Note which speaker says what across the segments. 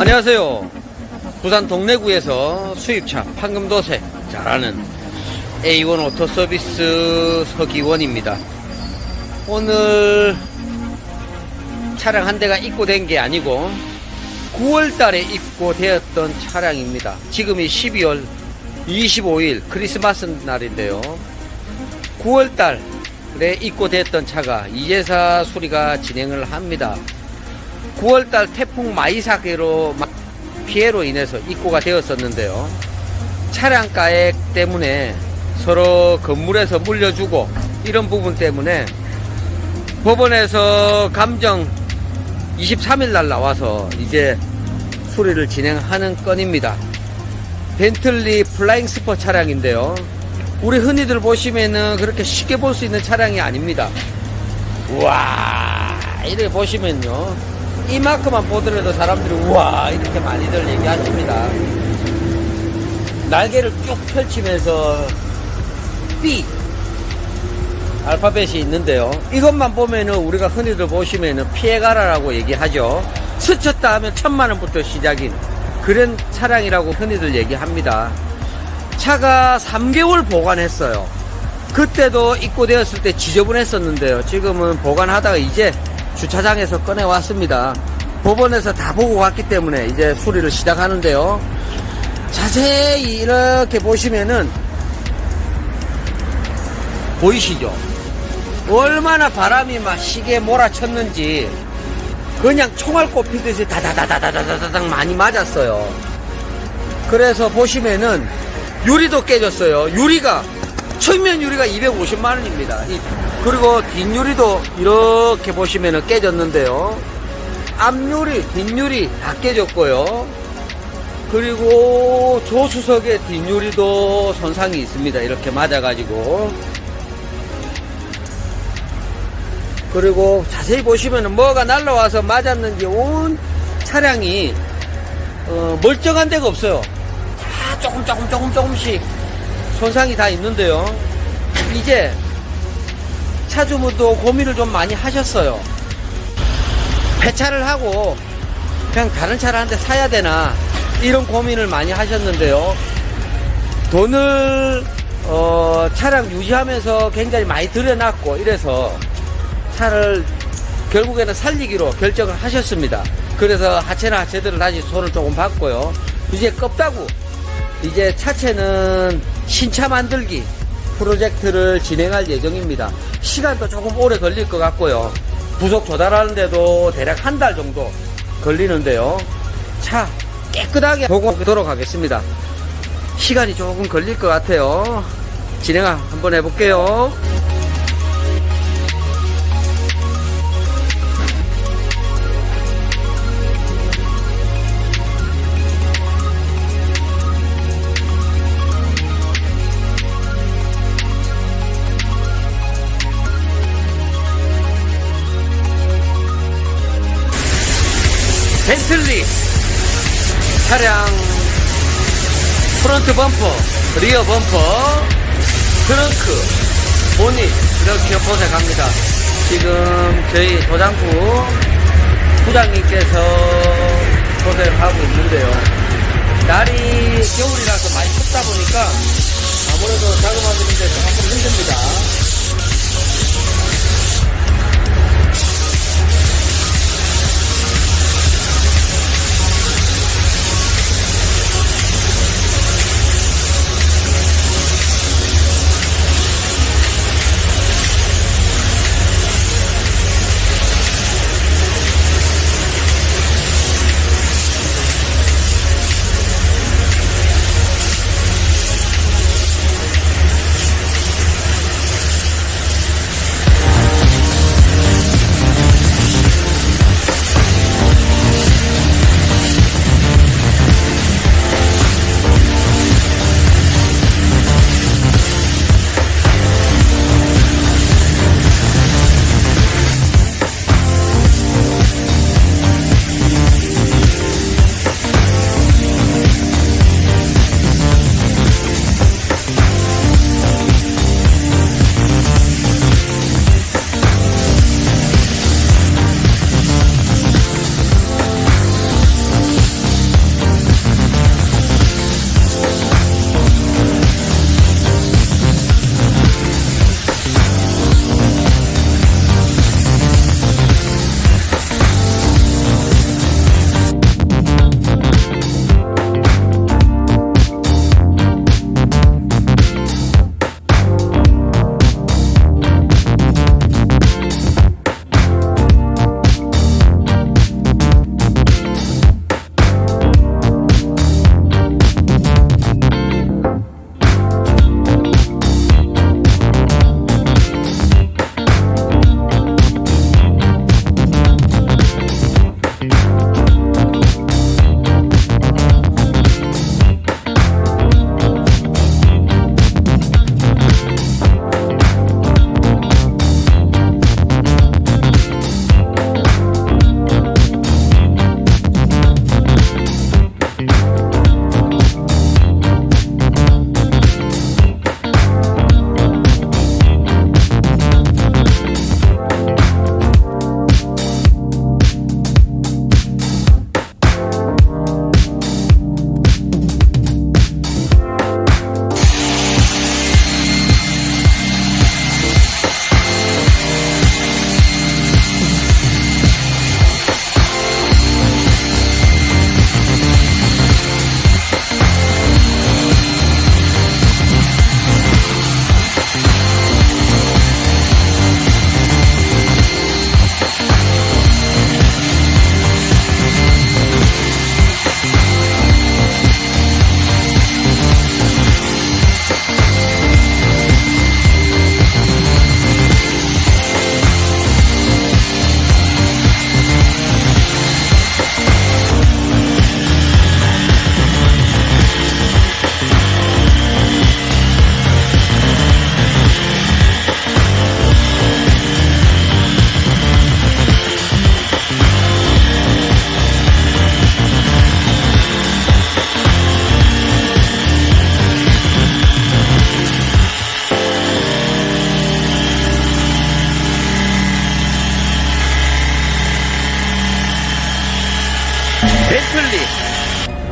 Speaker 1: 안녕하세요. 부산 동래구에서 수입차 판금도세 잘하는 A1 오토서비스 서기원입니다. 오늘 차량 한 대가 입고된 게 아니고 9월 달에 입고되었던 차량입니다. 지금이 12월 25일 크리스마스 날인데요. 9월 달에 입고됐던 차가 이제사 수리가 진행을 합니다. 9월달 태풍 마이사계로 마- 피해로 인해서 입고가 되었었는데요. 차량 가액 때문에 서로 건물에서 물려주고 이런 부분 때문에 법원에서 감정 23일 날 나와서 이제 수리를 진행하는 건입니다. 벤틀리 플라잉 스포 차량인데요. 우리 흔히들 보시면은 그렇게 쉽게 볼 수 있는 차량이 아닙니다. 우와, 이렇게 보시면요. 이만큼만 보더라도 사람들이 우와, 이렇게 많이들 얘기하십니다. 날개를 쭉 펼치면서 B 알파벳이 있는데요. 이것만 보면은 우리가 흔히들 보시면은 피해가라라고 얘기하죠. 스쳤다 하면 천만 원부터 시작인 그런 차량이라고 흔히들 얘기합니다. 차가 3개월 보관했어요. 그때도 입고되었을 때 지저분했었는데요. 지금은 보관하다가 이제 주차장에서 꺼내왔습니다. 법원에서 다 보고 왔기 때문에 이제 수리를 시작하는데요. 자세히 이렇게 보시면은 보이시죠? 얼마나 바람이 막 시계 몰아쳤는지 그냥 총알 꼽히듯이 다다다다다다다닥 많이 맞았어요. 그래서 보시면은 유리도 깨졌어요. 유리가 측면 유리가 250만 원입니다. 이- 그리고 뒷유리도 이렇게 보시면은 깨졌는데요. 앞유리, 뒷유리 다 깨졌고요. 그리고 조수석의 뒷유리도 손상이 있습니다. 이렇게 맞아가지고. 그리고 자세히 보시면은 뭐가 날라와서 맞았는지 온 차량이 어, 멀쩡한 데가 없어요. 다 조금 조금 조금 조금씩 손상이 다 있는데요. 이제 차주분도 고민을 좀 많이 하셨어요. 폐차를 하고 그냥 다른 차를 한 대 사야 되나 이런 고민을 많이 하셨는데요. 돈을 어, 차량 유지하면서 굉장히 많이 들여놨고 이래서 차를 결국에는 살리기로 결정을 하셨습니다. 그래서 하체나 하체들을 다시 손을 조금 받고요. 이제 껍다구 이제 차체는 신차 만들기 프로젝트를 진행할 예정입니다. 시간도 조금 오래 걸릴 것 같고요. 부속 조달하는데도 대략 한 달 정도 걸리는데요. 차 깨끗하게 보고 오도록 하겠습니다. 시간이 조금 걸릴 것 같아요. 진행 한번 해볼게요. 벤틀리 차량 프론트 범퍼, 리어 범퍼, 트렁크, 보닛 이렇게 보색합니다. 지금 저희 도장부 부장님께서 보색을 하고 있는데요. 날이 겨울이라서 많이 춥다 보니까 아무래도 작업하는데 조금 힘듭니다.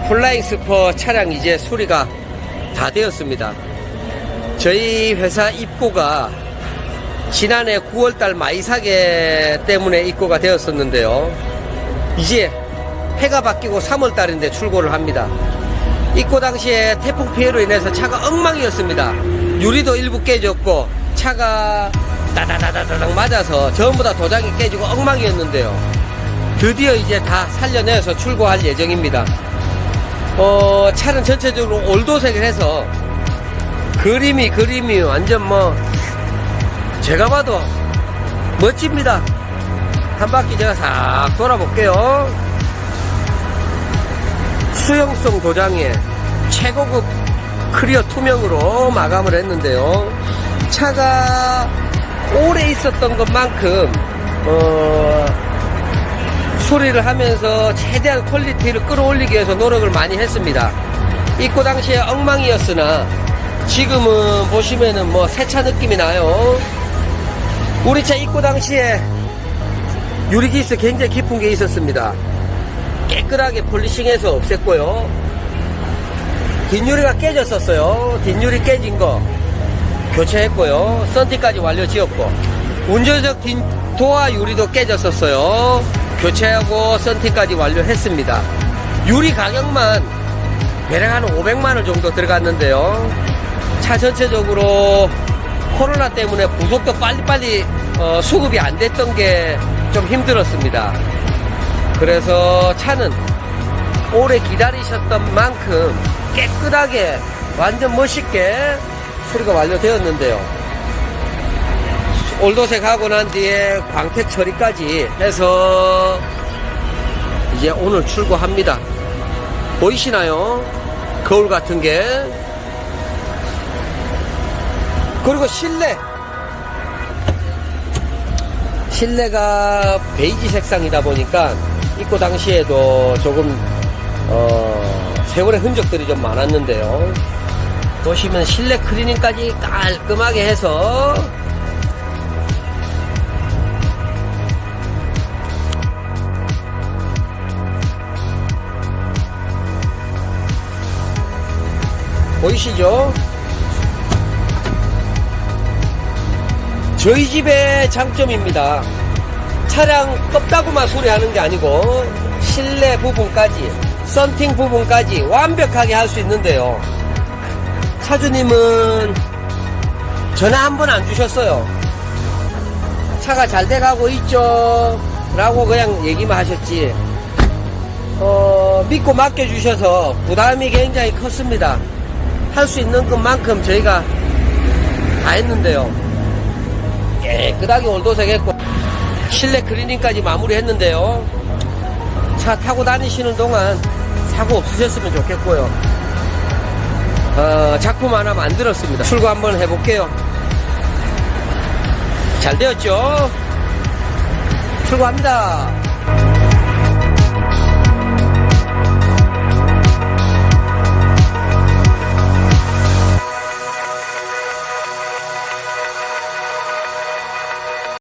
Speaker 1: 플라잉 스퍼 차량 이제 수리가 다 되었습니다. 저희 회사 입고가 지난해 9월달 마이사계 때문에 입고가 되었었는데요. 이제 해가 바뀌고 3월달인데 출고를 합니다. 입고 당시에 태풍 피해로 인해서 차가 엉망이었습니다. 유리도 일부 깨졌고 차가 다다다다닥 맞아서 전부 다 도장이 깨지고 엉망이었는데요. 드디어 이제 다 살려내서 출고할 예정입니다. 어, 차는 전체적으로 올도색을 해서 그림이 그림이 완전 뭐 제가 봐도 멋집니다. 한 바퀴 제가 싹 돌아볼게요. 수용성 도장에 최고급 클리어 투명으로 마감을 했는데요. 차가 오래 있었던 것만큼 어, 소리를 하면서 최대한 퀄리티를 끌어올리기 위해서 노력을 많이 했습니다. 입고 당시에 엉망이었으나 지금은 보시면은 뭐 새 차 느낌이 나요. 우리 차 입고 당시에 유리기스 굉장히 깊은 게 있었습니다. 깨끗하게 폴리싱해서 없앴고요. 뒷유리가 깨졌었어요. 뒷유리 깨진 거 교체했고요. 썬팅까지 완료 지었고 운전석 뒷 도화 유리도 깨졌었어요. 교체하고 썬팅까지 완료했습니다. 유리 가격만 대략 한 500만 원 정도 들어갔는데요. 차 전체적으로 코로나 때문에 부속도 빨리빨리 어, 수급이 안 됐던 게 좀 힘들었습니다. 그래서 차는 오래 기다리셨던 만큼 깨끗하게 완전 멋있게 수리가 완료되었는데요. 올도색 하고 난 뒤에 광택 처리까지 해서 이제 오늘 출고합니다. 보이시나요? 거울 같은 게. 그리고 실내. 실내가 베이지 색상이다 보니까 입고 당시에도 조금 어, 세월의 흔적들이 좀 많았는데요. 보시면 실내 클리닝까지 깔끔하게 해서 보이시죠? 저희 집의 장점입니다. 차량 껍다구만 소리하는 게 아니고 실내 부분까지 썬팅 부분까지 완벽하게 할 수 있는데요. 차주님은 전화 한 번 안 주셨어요. 차가 잘 돼가고 있죠. 라고 그냥 얘기만 하셨지. 어, 믿고 맡겨주셔서 부담이 굉장히 컸습니다. 할 수 있는 것만큼 저희가 다 했는데요. 깨끗하게 올도색 했고, 실내 클리닝까지 마무리 했는데요. 차 타고 다니시는 동안 사고 없으셨으면 좋겠고요. 어, 작품 하나 만들었습니다. 출고 한번 해볼게요. 잘 되었죠? 출고합니다.